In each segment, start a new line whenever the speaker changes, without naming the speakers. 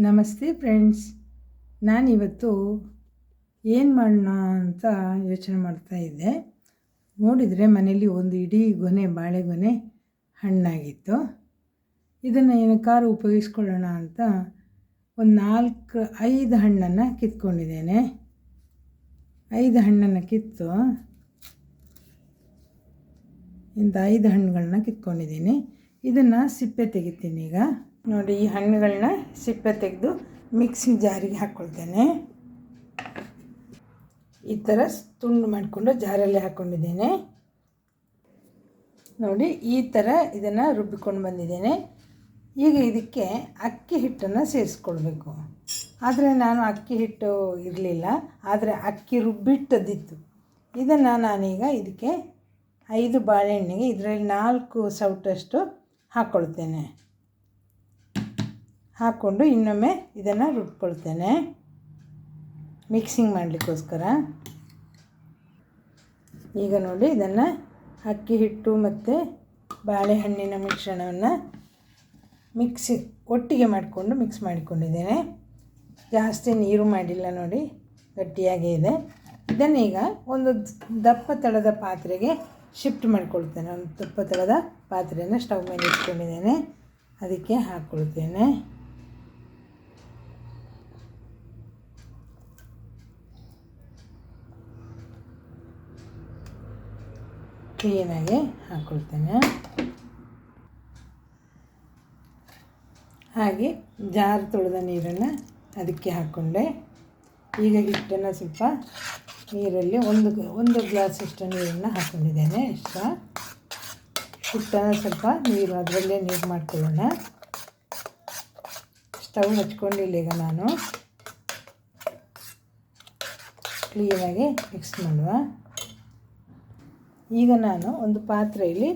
ನಮಸ್ತೆ ಫ್ರೆಂಡ್ಸ್. ನಾನಿವತ್ತು ಏನು ಮಾಡೋಣ ಅಂತ ಯೋಚನೆ ಮಾಡ್ತಾ ಇದ್ದೆ. ನೋಡಿದರೆ ಮನೇಲಿ ಒಂದು ಇಡೀ ಗೊನೆ ಬಾಳೆಗೊನೆ ಹಣ್ಣಾಗಿತ್ತು. ಇದನ್ನು ಏನಕ್ಕಾರು ಉಪಯೋಗಿಸ್ಕೊಳ್ಳೋಣ ಅಂತ ಒಂದು ನಾಲ್ಕು, ಐದು ಹಣ್ಣನ್ನು ಕಿತ್ಕೊಂಡಿದ್ದೇನೆ. ಐದು ಹಣ್ಣನ್ನು ಕಿತ್ತು ಇಂಥ ಐದು ಹಣ್ಣುಗಳನ್ನ ಕಿತ್ಕೊಂಡಿದ್ದೀನಿ. ಇದನ್ನು ಸಿಪ್ಪೆ ತೆಗಿತೀನಿ ಈಗ. ನೋಡಿ, ಈ ಹಣ್ಣುಗಳನ್ನ ಸಿಪ್ಪೆ ತೆಗೆದು ಮಿಕ್ಸಿ ಜಾರಿಗೆ ಹಾಕ್ಕೊಳ್ತೇನೆ ಈ ಥರ ತುಂಡು ಮಾಡಿಕೊಂಡು ಜಾರಲ್ಲಿ ಹಾಕ್ಕೊಂಡಿದ್ದೇನೆ ನೋಡಿ, ಈ ಥರ ಇದನ್ನು ರುಬ್ಬಿಕೊಂಡು ಬಂದಿದ್ದೇನೆ. ಈಗ ಇದಕ್ಕೆ ಅಕ್ಕಿ ಹಿಟ್ಟನ್ನು ಸೇರಿಸ್ಕೊಳ್ಬೇಕು. ಆದರೆ ನಾನು ಅಕ್ಕಿ ಹಿಟ್ಟು ಇರಲಿಲ್ಲ, ಆದರೆ ಅಕ್ಕಿ ರುಬ್ಬಿಟ್ಟದ್ದಿತ್ತು. ಇದನ್ನು ನಾನೀಗ ಇದಕ್ಕೆ ಐದು ಬಾಳೆಹಣ್ಣಿಗೆ ಇದರಲ್ಲಿ ನಾಲ್ಕು ಸೌಟಷ್ಟು ಹಾಕ್ಕೊಳ್ತೇನೆ ಹಾಕ್ಕೊಂಡು ಇನ್ನೊಮ್ಮೆ ಇದನ್ನು ರುಬ್ಕೊಳ್ತೇನೆ. ಮಿಕ್ಸಿಂಗ್ ಮಾಡಲಿಕ್ಕೋಸ್ಕರ. ಈಗ ನೋಡಿ ಇದನ್ನು ಅಕ್ಕಿ ಹಿಟ್ಟು ಮತ್ತು ಬಾಳೆಹಣ್ಣಿನ ಮಿಶ್ರಣವನ್ನು ಮಿಕ್ಸಿ ಒಟ್ಟಿಗೆ ಮಾಡಿಕೊಂಡು ಮಿಕ್ಸ್ ಮಾಡಿಕೊಂಡಿದ್ದೇನೆ. ಜಾಸ್ತಿ ನೀರು ಮಾಡಿಲ್ಲ ನೋಡಿ, ಗಟ್ಟಿಯಾಗೇ ಇದೆ. ಇದನ್ನೀಗ ಒಂದು ದಪ್ಪ ತಳದ ಪಾತ್ರೆಗೆ ಶಿಫ್ಟ್ ಮಾಡ್ಕೊಳ್ತೇನೆ. ಒಂದು ದಪ್ಪ ತಳದ ಪಾತ್ರೆಯನ್ನು ಸ್ಟವ್ ಮೇಲೆ ಇಟ್ಕೊಂಡಿದ್ದೇನೆ. ಅದಕ್ಕೆ ಹಾಕ್ಕೊಳ್ತೇನೆ. ಕ್ಲೀನಾಗಿ ಹಾಕ್ಕೊಳ್ತೇನೆ. ಹಾಗೆ ಜಾರ್ ತೊಳೆದ ನೀರನ್ನು ಅದಕ್ಕೆ ಹಾಕ್ಕೊಂಡೆ. ಈಗ ಹಿಟ್ಟನ್ನು ಸ್ವಲ್ಪ ನೀರಲ್ಲಿ ಒಂದು ಒಂದು ಗ್ಲಾಸಷ್ಟು ನೀರನ್ನು ಹಾಕ್ಕೊಂಡಿದ್ದೇನೆ ಇಷ್ಟ ಹಿಟ್ಟನ್ನು ಸ್ವಲ್ಪ ನೀರು, ಅದರಲ್ಲೇ ನೀರು ಮಾಡ್ಕೊಳ್ಳೋಣ. ಸ್ಟವ್ ಹಚ್ಕೊಂಡಿಲ್ಲ ಈಗ ನಾನು. ಕ್ಲೀನಾಗಿ ಮಿಕ್ಸ್ ಮಾಡುವ. ಈಗ ನಾನು ಒಂದು ಪಾತ್ರೆಯಲ್ಲಿ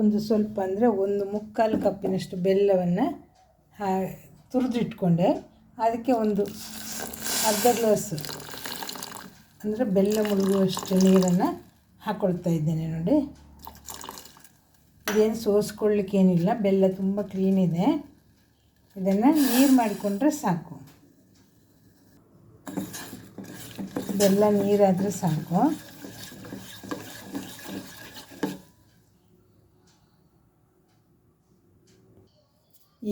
ಒಂದು ಸ್ವಲ್ಪ ಅಂದರೆ ಒಂದು ಮುಕ್ಕಾಲು ಕಪ್ಪಿನಷ್ಟು ಬೆಲ್ಲವನ್ನು ತುರಿದಿಟ್ಕೊಂಡೆ. ಅದಕ್ಕೆ ಒಂದು ಅರ್ಧ ಗ್ಲಾಸ್ ಅಂದರೆ ಬೆಲ್ಲ ಮುಳುಗುವಷ್ಟು ನೀರನ್ನು ಹಾಕ್ಕೊಳ್ತಾ ಇದ್ದೇನೆ ನೋಡಿ. ಇದೇನು ಸೋಸ್ಕೊಳ್ಳಿಕ್ಕೇನಿಲ್ಲ ಬೆಲ್ಲ ತುಂಬ ಕ್ಲೀನ್ ಇದೆ. ಇದನ್ನು ನೀರು ಮಾಡಿಕೊಂಡ್ರೆ ಸಾಕು. ಬೆಲ್ಲ ನೀರಾದರೆ ಸಾಕು.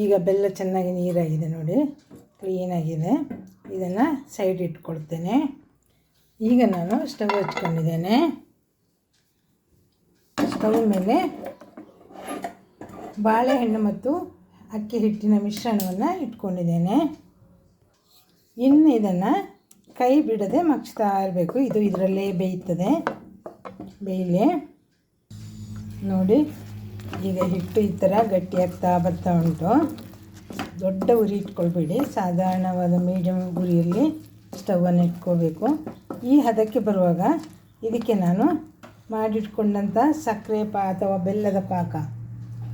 ಈಗ ಬೆಲ್ಲ ಚೆನ್ನಾಗಿ ನೀರಾಗಿದೆ ನೋಡಿ ಕ್ಲೀನಾಗಿದೆ ಇದನ್ನು ಸೈಡ್ ಇಟ್ಕೊಳ್ತೇನೆ. ಈಗ ನಾನು ಸ್ಟವ್ ಹಚ್ಕೊಂಡಿದ್ದೇನೆ. ಸ್ಟವ್ ಮೇಲೆ ಬಾಳೆಹಣ್ಣು ಮತ್ತು ಅಕ್ಕಿ ಹಿಟ್ಟಿನ ಮಿಶ್ರಣವನ್ನು ಇಟ್ಕೊಂಡಿದ್ದೇನೆ. ಇನ್ನು ಇದನ್ನು ಕೈ ಬಿಡದೆ ಮಗ್ಸ್ತಾ ಇರಬೇಕು. ಇದು ಇದರಲ್ಲೇ ಬೇಯ್ತದೆ. ಬೇಯಲಿ. ನೋಡಿ ಈಗ ಹಿಟ್ಟು ಈ ಥರ ಗಟ್ಟಿಯಾಗ್ತಾ ಬರ್ತಾ ಉಂಟು. ದೊಡ್ಡ ಉರಿ ಇಟ್ಕೊಳ್ಬೇಡಿ. ಸಾಧಾರಣವಾದ ಮೀಡಿಯಮ್ ಉರಿಯಲ್ಲಿ ಸ್ಟವನ್ನು ಇಟ್ಕೋಬೇಕು. ಈ ಹದಕ್ಕೆ ಬರುವಾಗ ಇದಕ್ಕೆ ನಾನು ಮಾಡಿಟ್ಕೊಂಡಂಥ ಸಕ್ಕರೆ ಪಾ ಅಥವಾ ಬೆಲ್ಲದ ಪಾಕ.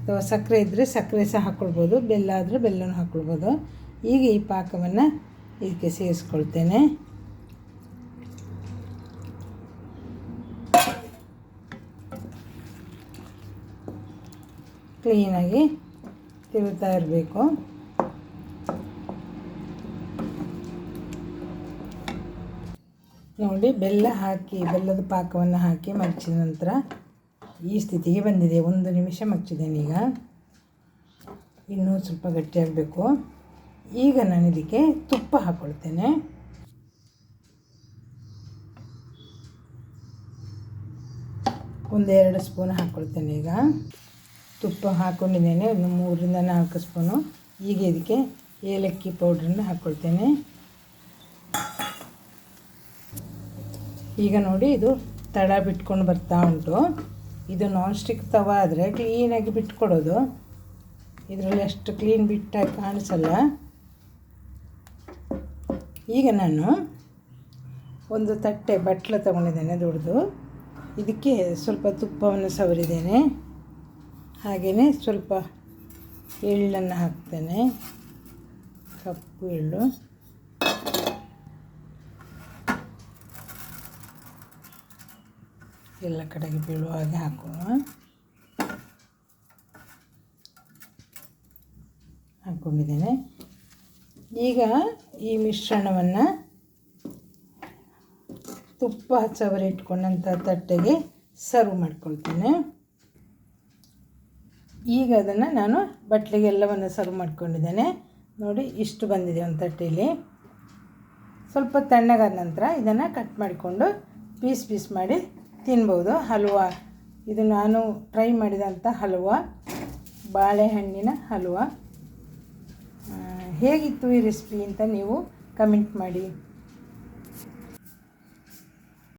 ಅಥವಾ ಸಕ್ಕರೆ ಇದ್ದರೆ ಸಕ್ಕರೆ ಸಹ ಹಾಕ್ಕೊಳ್ಬೋದು ಬೆಲ್ಲ ಆದರೆ ಬೆಲ್ಲನೂ ಹಾಕ್ಕೊಳ್ಬೋದು ಈಗ ಈ ಪಾಕವನ್ನು ಇದಕ್ಕೆ ಸೇರಿಸ್ಕೊಳ್ತೇನೆ. ಕ್ಲೀನಾಗಿ ತಿರುಗ್ತಾ ಇರಬೇಕು. ನೋಡಿ, ಬೆಲ್ಲ ಹಾಕಿ, ಬೆಲ್ಲದ ಪಾಕವನ್ನು ಹಾಕಿ ಮಚ್ಚಿದ ನಂತರ ಈ ಸ್ಥಿತಿಗೆ ಬಂದಿದೆ. ಒಂದು ನಿಮಿಷ ಮಗ್ಚಿದ್ದೇನೆ ಈಗ. ಇನ್ನೂ ಸ್ವಲ್ಪ ಗಟ್ಟಿಯಾಗಬೇಕು. ಈಗ ನಾನು ಇದಕ್ಕೆ ತುಪ್ಪ ಹಾಕ್ಕೊಳ್ತೇನೆ ಒಂದೆರಡು ಸ್ಪೂನ್ ಹಾಕ್ಕೊಳ್ತೇನೆ ಈಗ. ತುಪ್ಪ ಹಾಕ್ಕೊಂಡಿದ್ದೇನೆ ಒಂದು ಮೂರರಿಂದ ನಾಲ್ಕು ಸ್ಪೂನು. ಈಗ ಇದಕ್ಕೆ ಏಲಕ್ಕಿ ಪೌಡ್ರನ್ನ ಹಾಕ್ಕೊಳ್ತೇನೆ ಈಗ ನೋಡಿ, ಇದು ತಡ ಬಿಟ್ಕೊಂಡು ಬರ್ತಾ ಉಂಟು. ಇದು ನಾನ್ ಸ್ಟಿಕ್ ತವ ಆದರೆ ಕ್ಲೀನಾಗಿ ಬಿಟ್ಕೊಡೋದು. ಇದರಲ್ಲಿ ಅಷ್ಟು ಕ್ಲೀನ್ ಬಿಟ್ಟಾಗಿ ಕಾಣಿಸಲ್ಲ. ಈಗ ನಾನು ಒಂದು ತಟ್ಟೆ, ಬಟ್ಲು ತಗೊಂಡಿದ್ದೇನೆ ದೊಡ್ಡದು ಇದಕ್ಕೆ ಸ್ವಲ್ಪ ತುಪ್ಪವನ್ನು ಸವರಿದ್ದೇನೆ. ಹಾಗೆಯೇ ಸ್ವಲ್ಪ ಎಳ್ಳನ್ನು ಹಾಕ್ತೇನೆ. ಕಪ್ಪು ಎಳ್ಳು ಎಲ್ಲ ಕಡೆಗೆ ಬೀಳುವ ಹಾಗೆ ಹಾಕೋಣ. ಹಾಕ್ಕೊಂಡಿದ್ದೇನೆ ಈಗ ಈ ಮಿಶ್ರಣವನ್ನು ತುಪ್ಪ ಹಚ್ಚವರೆ ಇಟ್ಕೊಂಡಂಥ ತಟ್ಟೆಗೆ ಸರ್ವ್ ಮಾಡ್ಕೊಳ್ತೇನೆ. ಈಗ ಅದನ್ನು ನಾನು ಬಟ್ಲಿಗೆ ಎಲ್ಲವನ್ನು ಸರ್ವ್ ಮಾಡ್ಕೊಂಡಿದ್ದೇನೆ. ನೋಡಿ, ಇಷ್ಟು ಬಂದಿದೆ ಒಂದು ತಟ್ಟೆಯಲ್ಲಿ ಸ್ವಲ್ಪ ತಣ್ಣಗಾದ ನಂತರ ಇದನ್ನು ಕಟ್ ಮಾಡಿಕೊಂಡು ಪೀಸ್ ಪೀಸ್ ಮಾಡಿ ತಿನ್ಬೋದು. ಹಲ್ವ, ಇದು ನಾನು ಟ್ರೈ ಮಾಡಿದಂಥ ಹಲ್ವ, ಬಾಳೆಹಣ್ಣಿನ ಹಲ್ವ. ಹೇಗಿತ್ತು ಈ ರೆಸಿಪಿ ಅಂತ ನೀವು ಕಮೆಂಟ್ ಮಾಡಿ.